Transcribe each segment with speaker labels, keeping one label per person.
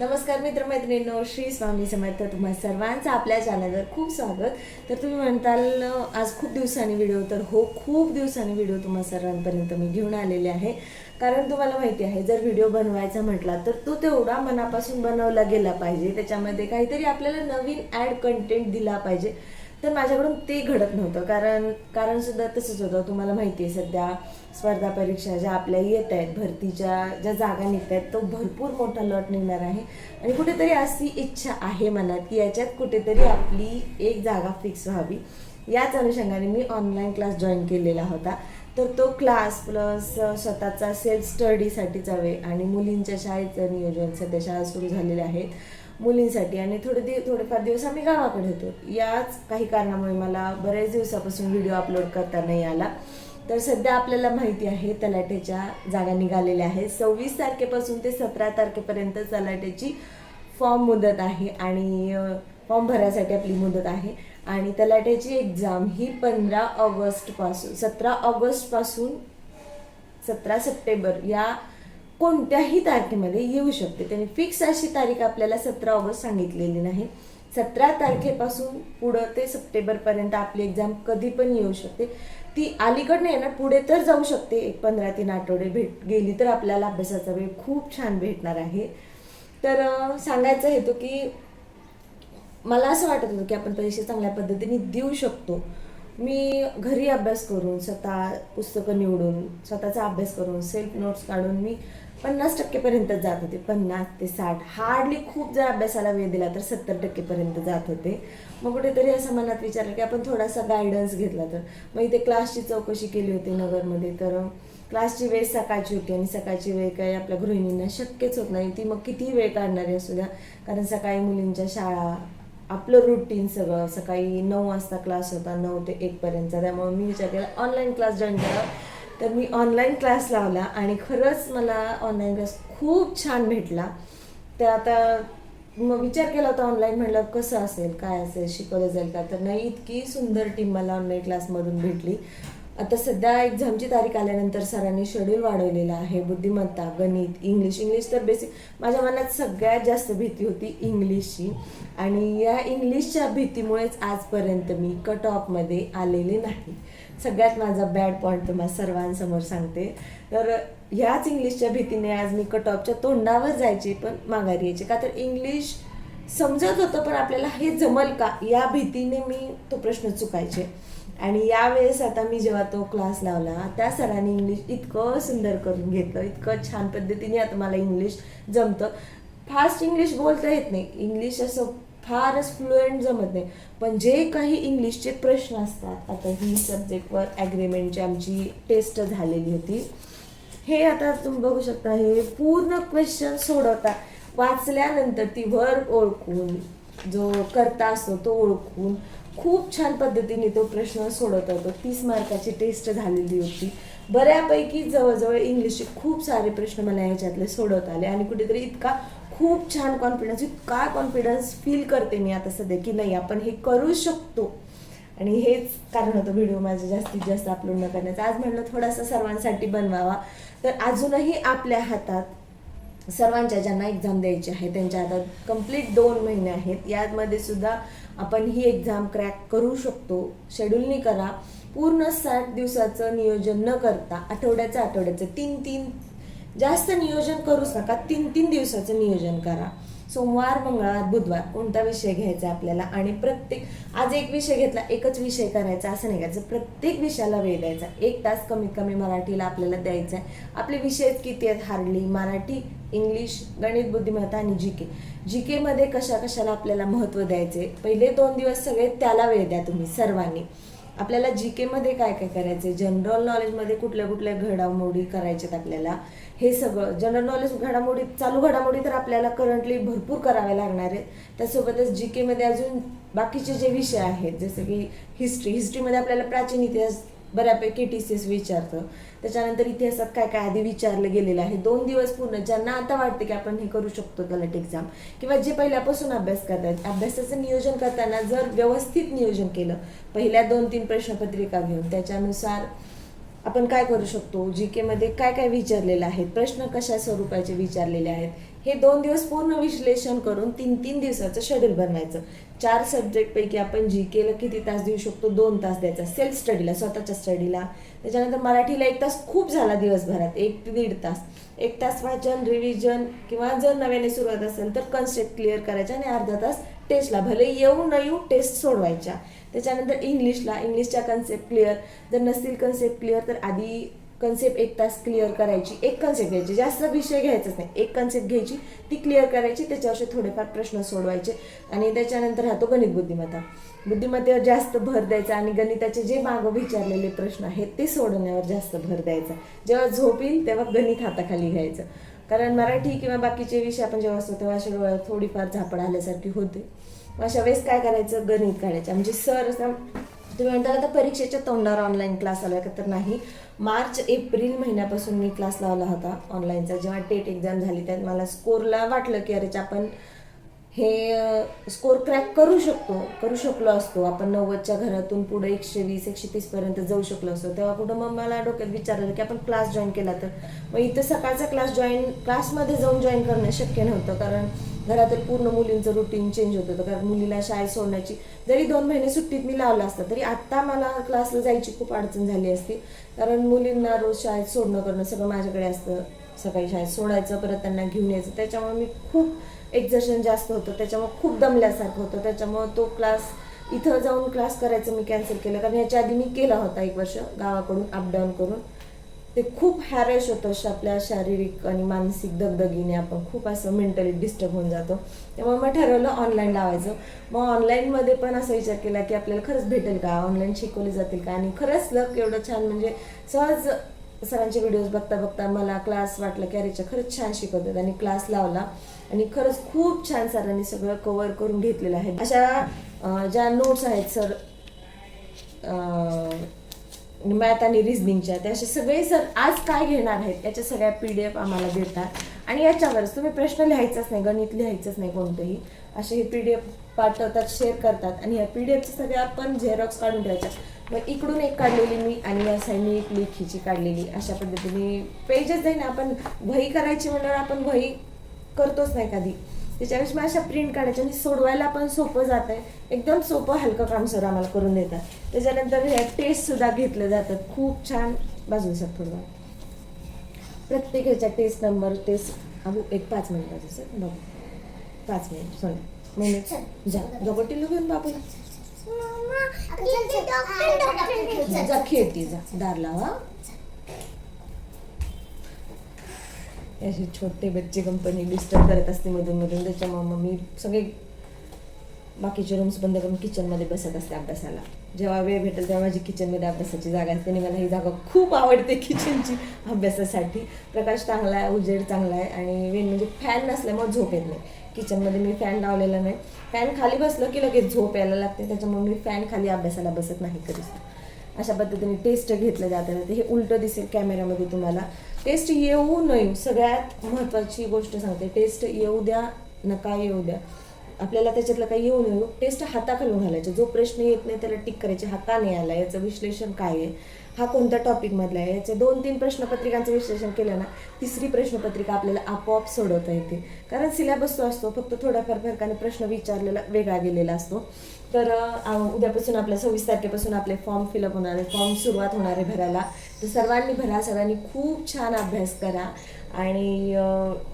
Speaker 1: नमस्कार मित्रमैत्रिणींनो श्री स्वामी समर्थ तुम्हा सर्वांचं आपल्या चॅनलवर खूप स्वागत. तर तुम्ही म्हणताल आज खूप दिवसांनी व्हिडिओ तर हो खूप दिवसांनी व्हिडिओ तुम्हा सर्वांपर्यंत मी घेऊन आलेले आहे. कारण तुम्हाला माहिती आहे जर व्हिडिओ बनवायचा म्हटला तर तो तेवढा मनापासून बनवला गेला पाहिजे. त्याच्यामध्ये काहीतरी आपल्याला नवीन ॲड कंटेंट दिला पाहिजे. तर माझ्याकडून ते घडत नव्हतं. कारण कारण सुद्धा तसंच होतं. तुम्हाला माहिती आहे सध्या स्पर्धा परीक्षा ज्या आपल्या येत आहेत भरतीच्या ज्या जागा निघत आहेत तो भरपूर मोठा लॉट निघणार आहे. आणि कुठेतरी अशी इच्छा आहे मनात की याच्यात कुठेतरी आपली एक जागा फिक्स व्हावी. याच अनुषंगाने मी ऑनलाईन क्लास जॉईन केलेला होता. तर तो क्लास प्लस स्वतःचा सेल्फ स्टडीसाठीचा वेळ आणि मुलींच्या शाळेचं नियोजन सध्या शाळा सुरू झालेल्या आहेत. मुलींसाठी आणि थोडे दिव थोडेफार दिवस आम्ही गावाकडे होतो. याच काही कारणामुळे मला बऱ्याच दिवसापासून व्हिडिओ अपलोड करता नाही आला. तर सध्या आपल्याला माहिती आहे तलाठ्याच्या जागा निघालेल्या आहेत. सव्वीस तारखेपासून ते सतरा तारखेपर्यंत तलाठ्याची फॉर्म मुदत आहे आणि फॉर्म भरायसाठी आपली मुदत आहे. आणि तलाठ्याची एक्झाम ही पंधरा ऑगस्टपासून सतरा ऑगस्टपासून सतरा सप्टेंबर या कोणत्याही तारखेमध्ये येऊ शकते. त्यांनी फिक्स अशी तारीख आपल्याला सतरा ऑगस्ट सांगितलेली नाही. सतरा तारखेपासून पुढं ते सप्टेंबरपर्यंत आपली एक्झाम कधी पण येऊ शकते. ती अलीकड नाही येणार पुढे तर जाऊ शकते. एक पंधरा तीन आठवडे भेट गेली तर आपल्याला अभ्यासाचा वेळ खूप छान भेटणार आहे. तर सांगायचा सांगायचं हेतू की मला असं वाटत होतं की आपण परीक्षा चांगल्या पद्धतीने देऊ शकतो. मी घरी अभ्यास करून स्वतः पुस्तकं निवडून स्वतःचा अभ्यास करून सेल्फ नोट्स काढून मी पन्नास टक्केपर्यंत जात होते. पन्नास ते साठ. हार्डली खूप जर अभ्यासाला वेळ दिला तर सत्तर टक्केपर्यंत जात होते. मग कुठेतरी असं मनात विचारलं की आपण थोडासा गायडन्स घेतला तर. मग इथे क्लासची चौकशी केली होती नगरमध्ये. तर क्लासची वेळ सकाळची होती आणि सकाळची वेळ काही आपल्या गृहिणींना शक्यच होत नाही. ती मग किती वेळ काढणारी असू द्या. कारण सकाळी मुलींच्या शाळा आपलं रुटीन सगळं. सकाळी नऊ वाजता क्लास होता नऊ ते एकपर्यंतचा त्यामुळे मी विचार केला ऑनलाईन क्लास जॉईन करा. तर मी ऑनलाईन क्लास लावला आणि खरंच मला ऑनलाईन क्लास खूप छान भेटला. तर आता मग विचार केला होता ऑनलाईन म्हटलं कसं असेल काय असेल शिकवलं जाईल का? तर नाही इतकी सुंदर टीम मला ऑनलाईन क्लासमधून भेटली. आता सध्या एक्झामची तारीख आल्यानंतर सरांनी शेड्यूल वाढवलेला आहे. बुद्धिमत्ता गणित इंग्लिश इंग्लिश तर बेसिक माझ्या मनात सगळ्यात जास्त भीती होती इंग्लिशची आणि या इंग्लिशच्या भीतीमुळेच आजपर्यंत मी कट ऑफमध्ये आलेले नाही. सगळ्यात माझा बॅड पॉईंट तुम्हाला सर्वांसमोर सांगते. तर ह्याच इंग्लिशच्या भीतीने आज मी कट ऑफच्या तोंडावर जायची पण माघारी यायची. का तर इंग्लिश समजत होतं पण आपल्याला हे जमल का? या भीतीने मी तो प्रश्न चुकायचे. आणि यावेळेस आता मी जेव्हा तो क्लास लावला त्या सरांनी इंग्लिश इतकं सुंदर करून घेतलं इतकं छान पद्धतीने आता मला इंग्लिश जमतं. फास्ट इंग्लिश बोलता येत नाही. इंग्लिश असं फारच फ्लुएंट जमत नाही. पण जे काही इंग्लिशचे प्रश्न असतात आता ही सब्जेक्टवर ॲग्रीमेंटची आमची टेस्ट झालेली होती. हे आता तुम्ही बघू शकता हे पूर्ण क्वेश्चन सोडवता. वाचल्यानंतर ती वर ओळखून जो करता असतो तो ओळखून खूप छान पद्धतीने तो प्रश्न सोडवता होतो तीस मार्काची टेस्ट झालेली होती. बऱ्यापैकी जवळजवळ इंग्लिशचे खूप सारे प्रश्न मला याच्यातले सोडवता आले आणि कुठेतरी इतका खूप छान कॉन्फिडन्स इतका कॉन्फिडन्स फील करते मी आता सध्या की नाही आपण हे करू शकतो. आणि हेच कारण होतं व्हिडिओ माझा जास्तीत जास्त अपलोड न करण्याचं. आज म्हणलं थोडासा सर्वांसाठी बनवावा. तर अजूनही आपल्या हातात सर्वांच्या ज्यांना एक्झाम द्यायची आहे त्यांच्या हातात कंप्लीट दोन महिने आहेत. यामध्ये सुद्धा आपण ही एक्झाम क्रॅक करू शकतो. शेड्यूलनी करा. पूर्ण साठ दिवसाचं नियोजन न करता आठवड्याचं आठवड्याचं तीन तीन जास्त नियोजन करूच नका. तीन तीन दिवसाचं नियोजन करा. सोमवार मंगळवार बुधवार कोणता विषय घ्यायचा आपल्याला? आणि प्रत्येक आज एक विषय घेतला एकच विषय करायचा असं नाही करायचं प्रत्येक विषयाला वेळ द्यायचा एक तास कमीत कमी मराठीला आपल्याला द्यायचा आहे. आपले विषय किती आहेत? हार्डली मराठी इंग्लिश गणित बुद्धिमत्ता आणि जी के. जी केमध्ये कशा कशाला आपल्याला महत्त्व द्यायचे पहिले दोन दिवस सगळे त्याला वेळ द्या तुम्ही सर्वांनी. आपल्याला जी केमध्ये काय काय करायचं जनरल नॉलेजमध्ये कुठल्या कुठल्या घडामोडी करायच्यात आपल्याला? हे सगळं जनरल नॉलेज घडामोडी चालू घडामोडी तर आपल्याला करंटली भरपूर कराव्या लागणार आहेत. त्यासोबतच जी केमध्ये अजून बाकीचे जे विषय आहेत जसं की हिस्ट्री हिस्ट्रीमध्ये आपल्याला प्राचीन इतिहास बऱ्यापैकी टी सी एस विचारतं. त्याच्यानंतर इतिहासात काय काय आधी विचारलं गेलेलं आहे. दोन दिवस पूर्ण ज्यांना आता वाटते की आपण हे करू शकतो गलट एक्झाम किंवा जे पहिल्यापासून अभ्यास करतात अभ्यासाचं नियोजन करताना जर व्यवस्थित नियोजन केलं पहिल्या दोन तीन प्रश्नपत्रिका घेऊन त्याच्यानुसार आपण काय करू शकतो? जी केमध्ये काय काय विचारलेलं आहे? प्रश्न कशा स्वरूपाचे विचारलेले आहेत? हे दोन दिवस पूर्ण विश्लेषण करून तीन तीन दिवसाचं शेड्यूल बनवायचं. चार सब्जेक्टपैकी आपण जी केलं किती तास देऊ शकतो? दोन तास द्यायचा. सेल्फ स्टडीला स्वतःच्या स्टडीला त्याच्यानंतर मराठीला एक तास खूप झाला दिवसभरात एक ते दीड तास. एक तास वाचन रिव्हिजन किंवा जर नव्याने सुरुवात असेल तर कन्सेप्ट क्लिअर करायचा आणि अर्धा तास टेस्टला भले येऊ न येऊ टेस्ट सोडवायच्या. त्याच्यानंतर इंग्लिशला इंग्लिशच्या कन्सेप्ट क्लिअर जर नसतील कन्सेप्ट क्लिअर तर आधी कन्सेप्ट एक तास क्लिअर करायची एक कन्सेप्ट घ्यायची. जास्त विषय घ्यायचाच नाही. एक कन्सेप्ट घ्यायची ती क्लिअर करायची त्याच्यावरचे थोडेफार प्रश्न सोडवायचे आणि त्याच्यानंतर राहतो गणित बुद्धिमत्ता. बुद्धिमत्तेवर जास्त भर द्यायचा आणि गणिताचे जे मागं विचारलेले प्रश्न आहेत ते सोडवण्यावर जास्त भर द्यायचा. जेव्हा झोप येईल तेव्हा गणित हाताखाली घ्यायचं. कारण मराठी किंवा बाकीचे विषय आपण जेव्हा असतो तेव्हा अशा डोळ्यात थोडीफार झापड आल्यासारखी होते. अशा वेळेस काय करायचं? गणित काढायचं. म्हणजे सर असं तुम्ही म्हणता आता परीक्षेच्या तोंडावर ऑनलाईन क्लास आला का तर नाही. मार्च एप्रिल महिन्यापासून मी क्लास लावला होता ऑनलाईनचा जेव्हा टेट एक्झाम झाली त्यात मला स्कोरला वाटलं की अरे आपण हे स्कोर क्रॅक करू शकतो करू शकलो असतो. आपण नव्वदच्या घरातून पुढे एकशे वीस एकशे तीसपर्यंत जाऊ शकलो असतो. तेव्हा कुठं मग मला डोक्यात विचारलं की आपण क्लास जॉईन केला तर? मग इथं सकाळचा क्लास जॉईन क्लासमध्ये जाऊन जॉईन करणं शक्य नव्हतं कारण घरातील पूर्ण मुलींचं रुटीन चेंज होत. होतं कारण मुलीला शाळेत सोडण्याची जरी दोन महिने सुट्टीत मी लावला असता तरी आत्ता मला क्लासला जायची खूप अडचण झाली असती. कारण मुलींना रोज शाळेत सोडणं करणं सगळं माझ्याकडे असतं. सकाळी शाळेत सोडायचं परत त्यांना घेऊन यायचं. त्याच्यामुळे मी खूप एक्झर्शन जास्त होतं. त्याच्यामुळे खूप दमल्यासारखं होतं. त्याच्यामुळे तो क्लास इथं जाऊन क्लास करायचं मी कॅन्सल केलं. कारण याच्या आधी मी केला होता एक वर्ष गावाकडून अपडाऊन करून. ते खूप हॅरेश होतं आपल्या शारीरिक आणि मानसिक दगदगीने. आपण खूप असं मेंटली डिस्टर्ब होऊन जातो. त्यामुळे मग ठरवलं ऑनलाईन लावायचं. मग ऑनलाईनमध्ये पण असा विचार केला की आपल्याला खरंच भेटेल का? ऑनलाईन शिकवले जातील का? आणि खरंच लक एवढं छान म्हणजे सहज सरांचे व्हिडिओज बघता बघता मला क्लास वाटलं की अरेच्या खरंच छान शिकवतात. आणि क्लास लावला. आणि खरंच खूप छान सरांनी सगळं कवर करून घेतलेलं आहे. अशा ज्या नोट्स आहेत सर मॅथ आणि रिझनिंगच्या ते असे सगळे सर आज काय घेणार आहेत याच्या सगळ्या पी डी एफ आम्हाला देतात. आणि याच्यावरच तुम्ही प्रश्न लिहायचाच नाही गणित लिहायचंच नाही कोणतंही. असे हे पी डी एफ पाठवतात शेअर करतात. आणि ह्या पी डी एफच्या सगळ्या आपण झेरॉक्स काढून ठेवायच्या मग इकडून एक काढलेली मी आणि या साईडने एक लेखीची काढलेली. अशा पद्धतीने पेजेस ना आपण वही करायची म्हणल्यावर आपण वही करतोच नाही कधी. मग अशा प्रिंट काढायच्या आणि सोडवायला पण सोपं जात आहे एकदम सोपं हलकं काम सर आम्हाला करून देतात. त्याच्यानंतर ह्या टेस्ट सुद्धा घेतले जातात खूप छान बाजू सर थोडं. प्रत्येक ह्याच्या टेस्ट नंबर टेस्ट अगो एक पाच मिनिटाचं सर. बघू. पाच मिनिट सोन मिनिट जा. गबटी घेऊन बाबू जा खेळती जा. दार लावा. असे छोटे बच्चे कंपनी डिस्टर्ब करत असते मधून मधून त्याच्यामुळे मग मी सगळे बाकीचे रूम्स बंद करून किचनमध्ये बसत असते अभ्यासाला. जेव्हा वेळ भेटेल तेव्हा माझी किचनमध्ये अभ्यासाची जागा असते. आणि मला ही जागा खूप आवडते किचनची अभ्यासासाठी. प्रकाश चांगला आहे उजेड चांगला आहे. आणि वेळ म्हणजे फॅन नसल्यामुळे झोप येत नाही. किचनमध्ये मी फॅन लावलेला नाही. फॅन खाली बसलं की लगेच झोप यायला लागते. त्याच्यामुळे मी फॅन खाली अभ्यासाला बसत नाही कधीच. अशा पद्धतीने टेस्ट घेतलं जातं. ते हे उलटं दिसेल कॅमेऱ्यामध्ये तुम्हाला. टेस्ट येऊ न येऊ सगळ्यात महत्त्वाची गोष्ट सांगते. टेस्ट येऊ द्या नका येऊ द्या. आपल्याला त्याच्यातलं काही येऊ नये. टेस्ट हाताखालून घालायचा. जो प्रश्न येत नाही त्याला टिक करायचे. हाताने नाही आला. याचं विश्लेषण काय आहे? हा कोणत्या टॉपिकमधला आहे? याचे दोन तीन प्रश्नपत्रिकांचं विश्लेषण केलं ना तिसरी प्रश्नपत्रिका आपल्याला आपोआप सोडवता येते. कारण सिलेबस तो असतो फक्त थोड्याफार फरकाने प्रश्न विचारलेला वेगळा गेलेला असतो. तर उद्यापासून आपल्या सव्वीस तारखेपासून आपले फॉर्म फिलअप होणार आहे फॉर्म सुरुवात होणार आहे भरायला. तर सर्वांनी भरा सर्वांनी खूप छान अभ्यास करा. आणि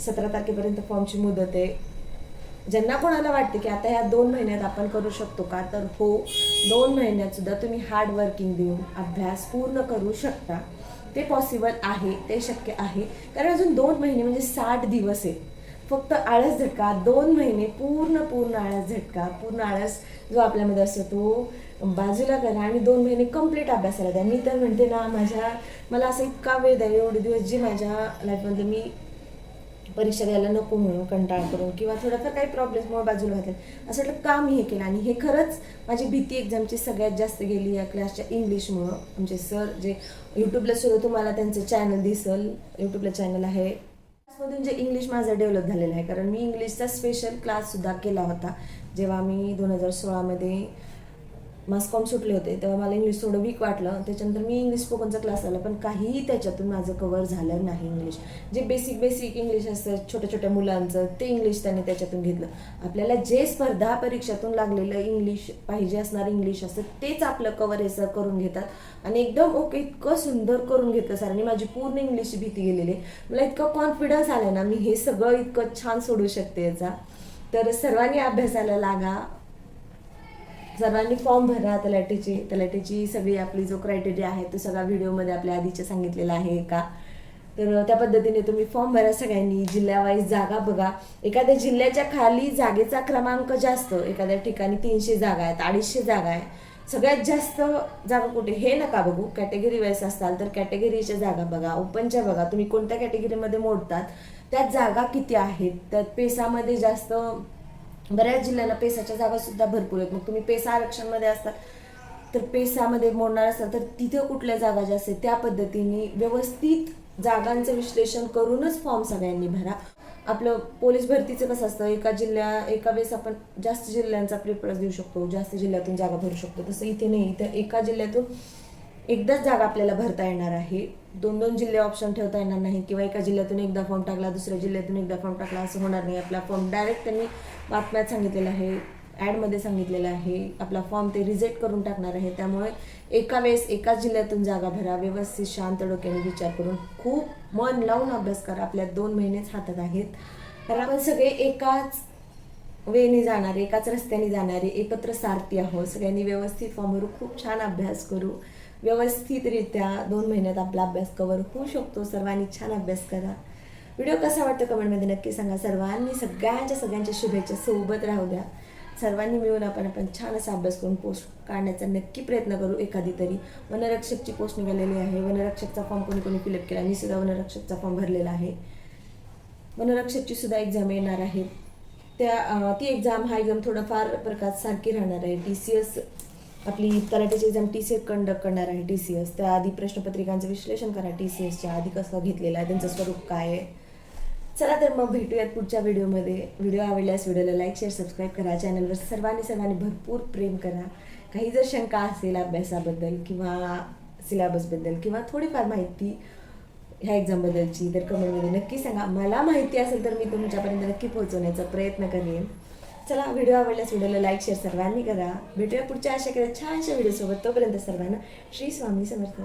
Speaker 1: सतरा तारखेपर्यंत फॉर्मची मुदत आहे. ज्यांना कोणाला वाटते की आता ह्या दोन महिन्यात आपण करू शकतो का तर हो दोन महिन्यात सुद्धा तुम्ही हार्ड वर्किंग देऊन अभ्यास पूर्ण करू शकता. ते पॉसिबल आहे ते शक्य आहे. कारण अजून दोन महिने म्हणजे साठ दिवस आहे फक्त आळस झटका दोन महिने पूर्ण पूर्ण आळस झटका पूर्ण आळस जो आपल्यामध्ये असतो तो बाजूला करा आणि दोन महिने कंप्लीट अभ्यासाला द्या. मी तर म्हणते ना माझ्या मला असं इतका वेळ द्या एवढे दिवस जे माझ्या लाईफमध्ये मी परीक्षा द्यायला नको म्हणून कंटाळा करून किंवा थोडाफार काही प्रॉब्लेम्समुळे बाजूला घातले असं वाटलं का मी हे केलं आणि हे खरंच माझी भीती एक्झामची सगळ्यात जास्त गेली या क्लासच्या इंग्लिशमुळं आमचे सर जे यूट्यूबला सुद्धा तुम्हाला त्यांचं चॅनल दिसल. यूट्यूबला चॅनल आहे. क्लासमधून जे इंग्लिश माझं डेव्हलप झालेलं आहे. कारण मी इंग्लिशचा स्पेशल क्लाससुद्धा केला होता. जेव्हा मी दोन हजार सोळामध्ये मास्कॉम सुटले होते तेव्हा मला इंग्लिश थोडं वीक वाटलं. त्याच्यानंतर मी इंग्लिश स्पोकनचा क्लास आला पण काहीही त्याच्यातून माझं कवर झालं नाही इंग्लिश जे बेसिक बेसिक इंग्लिश असतं छोट्या छोट्या मुलांचं ते इंग्लिश त्यांनी त्याच्यातून घेतलं. आपल्याला जे स्पर्धा परीक्षातून लागलेलं इंग्लिश पाहिजे असणार इंग्लिश असतं तेच आपलं कवर हे सर करून घेतात. आणि एकदम ओके इतकं सुंदर करून घेतलं सरांनी माझी पूर्ण इंग्लिशची भीती गेलेली आहे. मला इतकं कॉन्फिडन्स आलं ना मी हे सगळं इतकं छान सोडू शकते याचा. तर सर्वांनी अभ्यासाला लागा. सर्वांनी फॉर्म भरा तलाठीची तलाटीची सगळी आपली जो क्रायटेरिया आहे तो सगळा व्हिडिओमध्ये आपल्या आधीच्या सांगितलेला आहे का? तर त्या पद्धतीने तुम्ही फॉर्म भरा सगळ्यांनी जिल्ह्यावाईज जागा बघा. एखाद्या जिल्ह्याच्या खाली जागेचा क्रमांक जास्त एखाद्या ठिकाणी तीनशे जागा आहेत अडीचशे जागा आहे सगळ्यात जास्त जागा कुठे? हे नका बघू. कॅटेगरी वाईज असताल तर कॅटेगरीच्या जागा बघा. ओपनच्या बघा. तुम्ही कोणत्या कॅटेगरीमध्ये मोडतात त्यात जागा किती आहेत? त्यात पेसामध्ये जास्त बऱ्याच जिल्ह्याला पेसाच्या जागा सुद्धा भरपूर आहेत. मग तुम्ही पेसा आरक्षणमध्ये असतात तर पेसामध्ये मोडणार असाल तर तिथं कुठल्या जागा ज्या असतील त्या पद्धतीने व्यवस्थित जागांचं विश्लेषण करूनच फॉर्म सगळ्यांनी भरा. आपलं पोलीस भरतीचं कसं असतं एका जिल्ह्या एका वेळेस आपण जास्त जिल्ह्यांचा प्रिफरन्स देऊ शकतो जास्त जिल्ह्यातून जागा भरू शकतो. तसं इथे नाही. इथं एका जिल्ह्यातून एकदाच जागा आपल्याला भरता येणार आहे. दोन दोन जिल्हे ऑप्शन ठेवता येणार नाही किंवा एका जिल्ह्यातून एकदा फॉर्म टाकला दुसऱ्या जिल्ह्यातून एकदा फॉर्म टाकला असं होणार नाही. आपला फॉर्म डायरेक्ट त्यांनी बातम्यात सांगितलेलं आहे ॲडमध्ये सांगितलेलं आहे. आपला फॉर्म ते रिजेक्ट करून टाकणार आहे. त्यामुळे एका वेळेस एकाच जिल्ह्यातून जागा भरा. व्यवस्थित शांत डोक्याने विचार करून खूप मन लावून अभ्यास करा. आपल्या दोन महिनेच हातात आहेत. कारण आपण सगळे एकाच वेने जाणारे एकाच रस्त्याने जाणारे एकत्र सारथी आहोत. सगळ्यांनी व्यवस्थित फॉर्म भरू. खूप छान अभ्यास करू. व्यवस्थितरित्या दोन महिन्यात आपला अभ्यास कवर होऊ शकतो. सर्वांनी छान अभ्यास करा. व्हिडिओ कसा वाटतो कमेंटमध्ये नक्की सांगा. सर्वांनी सगळ्यांच्या सगळ्यांच्या शुभेच्छा सोबत राहू द्या. सर्वांनी मिळून आपण आपण छान असा अभ्यास करून पोस्ट काढण्याचा नक्की प्रयत्न करू एखादी तरी वनरक्षकची पोस्ट निघालेली आहे. वनरक्षकचा फॉर्म कोणी कोणी फिलअप केला? मी सुद्धा वनरक्षकचा फॉर्म भरलेला आहे. वनरक्षकची सुद्धा एक्झाम येणार आहे. त्या ती एक्झाम हा एक्झाम थोडंफार प्रकार सारखी राहणार आहे. टी सी एस आपली तलाठीची exam T C S conduct करणार आहे टी सी एस त्याआधी प्रश्नपत्रिकांचं विश्लेषण करा टी सी एसच्या आधी कसं घेतलेलं आहे त्यांचं स्वरूप काय आहे. चला तर मग भेटूयात पुढच्या व्हिडिओमध्ये. व्हिडिओ आवडल्यास व्हिडिओला लाईक शेअर सबस्क्राईब करा. चॅनलवर सर्वांनी सर्वांनी भरपूर प्रेम करा. काही जर शंका असेल अभ्यासाबद्दल किंवा सिलेबसबद्दल किंवा थोडीफार माहिती ह्या एक्झामबद्दलची तर कमेंटमध्ये नक्की सांगा. मला माहिती असेल तर मी तुमच्यापर्यंत नक्की पोहोचवण्याचा प्रयत्न करेन. चला व्हिडिओ आवडल्यास व्हिडिओला लाईक शेअर सर्वांनी करा. भेटूया पुढच्या अशा करा छानशा व्हिडिओसोबत तोपर्यंत सर्वांना श्री स्वामी समर्थ.